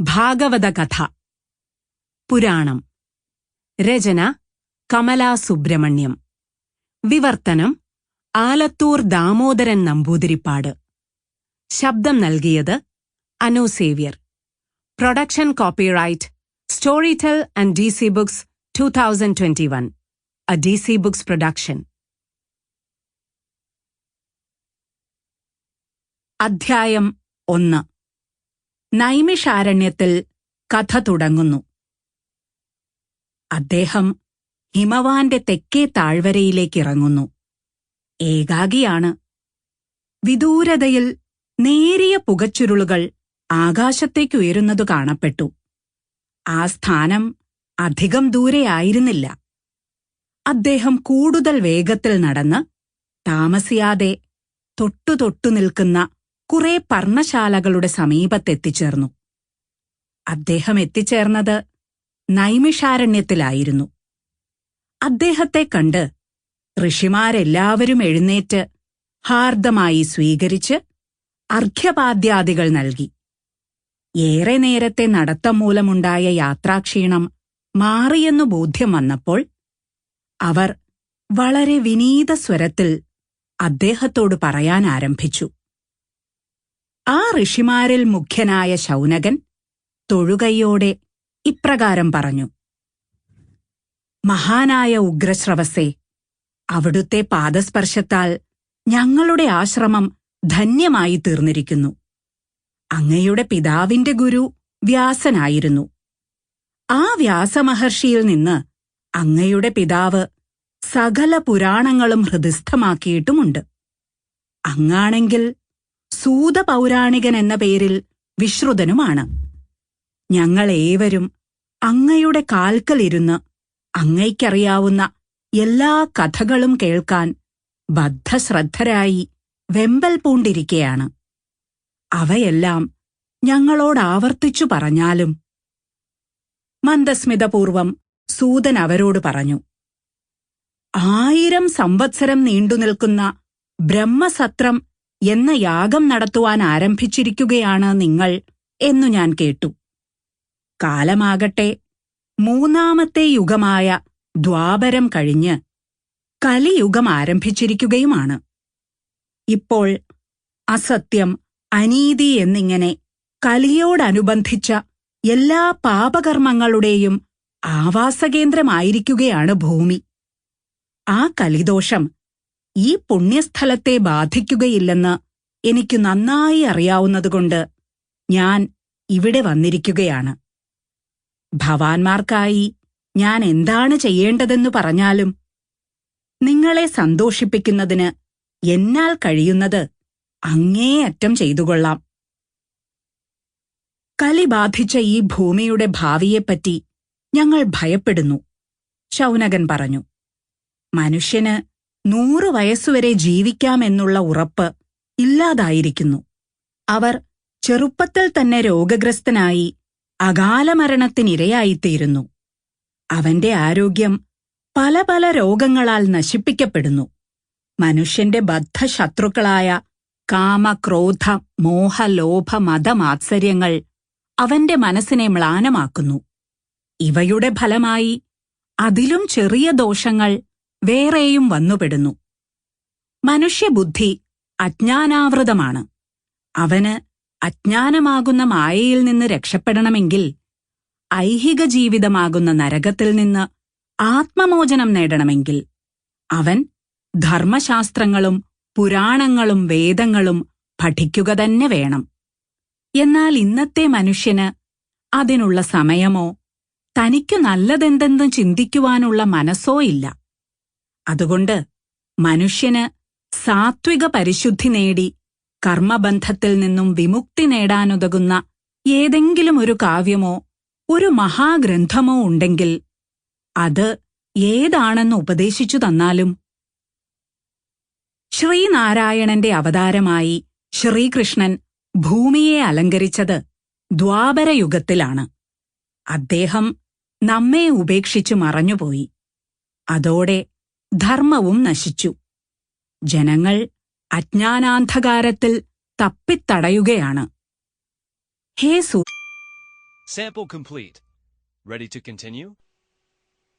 ഭാഗവതകഥ പുരാണം. രചന കമലാ സുബ്രഹ്മണ്യം. വിവർത്തനം ആലത്തൂർ ദാമോദരൻ നമ്പൂതിരിപ്പാട്. ശബ്ദം നൽകിയത് അനുസേവ്യർ production copyright Storytel and D C books two thousand twenty one. A D C books production. അധ്യായം ഒന്ന്. നൈമിഷാരണ്യത്തിൽ കഥ തുടങ്ങുന്നു. അദ്ദേഹം ഹിമവാന്റെ തെക്കേ താഴ്വരയിലേക്ക് ഇറങ്ങുന്നു. ഏകാഗിയാണ് വിദൂരതയിൽ നേരിയ പുകച്ചുരുളുകൾ ആകാശത്തേക്കുയരുന്നതു കാണപ്പെട്ടു. ആ സ്ഥാനം അധികം ദൂരെയായിരുന്നില്ല അദ്ദേഹം കൂടുതൽ വേഗത്തിൽ നടന്ന് താമസിയാതെ തൊട്ടുതൊട്ടു തൊട്ടു നിൽക്കുന്ന കുറെ പർണശാലകളുടെ സമീപത്തെത്തിച്ചേർന്നു. അദ്ദേഹം എത്തിച്ചേർന്നത് നൈമിഷാരണ്യത്തിലായിരുന്നു. അദ്ദേഹത്തെ കണ്ട് ഋഷിമാരെല്ലാവരും എഴുന്നേറ്റ് ഹാർദമായി സ്വീകരിച്ച് അർഘ്യപാദ്യാദികൾ നൽകി. ഏറെ നേരത്തെ നടത്തം മൂലമുണ്ടായ യാത്രാക്ഷീണം മാറിയെന്നു ബോധ്യം വന്നപ്പോൾ അവർ വളരെ വിനീത സ്വരത്തിൽ അദ്ദേഹത്തോട് പറയാൻ ആരംഭിച്ചു ആ ഋഷിമാരിൽ മുഖ്യനായ ശൗനകൻ തൊഴുകയോടെ ഇപ്രകാരം പറഞ്ഞു മഹാനായ ഉഗ്രശ്രവസേ അവിടുത്തെ പാദസ്പർശത്താൽ ഞങ്ങളുടെ ആശ്രമം ധന്യമായി തീർന്നിരിക്കുന്നു. അങ്ങയുടെ പിതാവിന്റെ ഗുരു വ്യാസനായിരുന്നു. ആ വ്യാസമഹർഷിയിൽ നിന്ന് അങ്ങയുടെ പിതാവ് സകല പുരാണങ്ങളും ഹൃദിസ്ഥമാക്കിയിട്ടുമുണ്ട് അങ്ങാണെങ്കിൽ സൂതപൗരാണികൻ എന്ന പേരിൽ വിശ്രുതനുമാണ്. ഞങ്ങളേവരും അങ്ങയുടെ കാൽക്കലിരുന്ന് അങ്ങയ്ക്കറിയാവുന്ന എല്ലാ കഥകളും കേൾക്കാൻ ബദ്ധശ്രദ്ധരായി വെമ്പൽ പൂണ്ടിരിക്കയാണ്. അവയെല്ലാം ഞങ്ങളോട് ആവർത്തിച്ചു പറഞ്ഞാലും മന്ദസ്മിതപൂർവം സൂതൻ അവരോട് പറഞ്ഞു ആയിരം സംവത്സരം നീണ്ടുനിൽക്കുന്ന ബ്രഹ്മസത്രം എന്ന യാഗം നടത്തുവാൻ ആരംഭിച്ചിരിക്കുകയാണ് നിങ്ങൾ എന്നു ഞാൻ കേട്ടു. കാലമാകട്ടെ മൂന്നാമത്തെ യുഗമായ ദ്വാപരം കഴിഞ്ഞ് കലിയുഗം ആരംഭിച്ചിരിക്കുകയുമാണ്. ഇപ്പോൾ അസത്യം അനീതി എന്നിങ്ങനെ കലിയോടനുബന്ധിച്ച എല്ലാ പാപകർമ്മങ്ങളുടെയും ആവാസകേന്ദ്രമായിരിക്കുകയാണ് ഭൂമി. ആ കലിദോഷം ഈ പുണ്യസ്ഥലത്തെ ബാധിക്കുകയില്ലെന്ന് എനിക്ക് നന്നായി അറിയാവുന്നതുകൊണ്ട് ഞാൻ ഇവിടെ വന്നിരിക്കുകയാണ്. ഭവാന്മാർക്കായി ഞാൻ എന്താണ് ചെയ്യേണ്ടതെന്നു പറഞ്ഞാലും നിങ്ങളെ സന്തോഷിപ്പിക്കുന്നതിന് എന്നാൽ കഴിയുന്നത് അങ്ങേയറ്റം ചെയ്തുകൊള്ളാം. കലി ബാധിച്ച ഈ ഭൂമിയുടെ ഭാവിയെപ്പറ്റി ഞങ്ങൾ ഭയപ്പെടുന്നു ശൗനകൻ പറഞ്ഞു. മനുഷ്യന് നൂറു വയസ്സുവരെ ജീവിക്കാമെന്നുള്ള ഉറപ്പ് ഇല്ലാതായിരിക്കുന്നു. അവർ ചെറുപ്പത്തിൽ തന്നെ രോഗഗ്രസ്തനായി അകാലമരണത്തിനിരയായിത്തീരുന്നു അവന്റെ ആരോഗ്യം പല പല രോഗങ്ങളാൽ നശിപ്പിക്കപ്പെടുന്നു. മനുഷ്യന്റെ ബദ്ധശത്രുക്കളായ ലോഭ മതമാത്സര്യങ്ങൾ അവന്റെ മനസ്സിനെ മ്ലാനമാക്കുന്നു. ഇവയുടെ ഫലമായി അതിലും ചെറിയ ദോഷങ്ങൾ വേറെയും വന്നുപെടുന്നു. മനുഷ്യബുദ്ധി അജ്ഞാനാവൃതമാണ്. അവന് അജ്ഞാനമാകുന്ന മായയിൽ നിന്ന് രക്ഷപ്പെടണമെങ്കിൽ ഐഹിക ജീവിതമാകുന്ന നരകത്തിൽ നിന്ന് ആത്മമോചനം നേടണമെങ്കിൽ അവൻ ധർമ്മശാസ്ത്രങ്ങളും പുരാണങ്ങളും വേദങ്ങളും പഠിക്കുക തന്നെ വേണം. എന്നാൽ ഇന്നത്തെ മനുഷ്യന് അതിനുള്ള സമയമോ തനിക്കു നല്ലതെന്തെന്ന് ചിന്തിക്കുവാനുള്ള മനസ്സോ ഇല്ല. അതുകൊണ്ട് മനുഷ്യന് സാത്വിക പരിശുദ്ധി നേടി കർമ്മബന്ധത്തിൽ നിന്നും വിമുക്തി നേടാനുതകുന്ന ഏതെങ്കിലും ഒരു കാവ്യമോ ഒരു മഹാഗ്രന്ഥമോ ഉണ്ടെങ്കിൽ അത് ഏതാണെന്ന് ഉപദേശിച്ചു തന്നാലും ശ്രീനാരായണന്റെ അവതാരമായി ശ്രീകൃഷ്ണൻ ഭൂമിയെ അലങ്കരിച്ചത് ദ്വാപരയുഗത്തിലാണ്. അദ്ദേഹം നമ്മെ ഉപേക്ഷിച്ചു മറഞ്ഞുപോയി. അതോടെ ധർമ്മവും നശിച്ചു ജനങ്ങൾ അജ്ഞാനാന്ധകാരത്തിൽ തപ്പിത്തടയുകയാണ് ഹേ സു Sample complete. Ready to continue?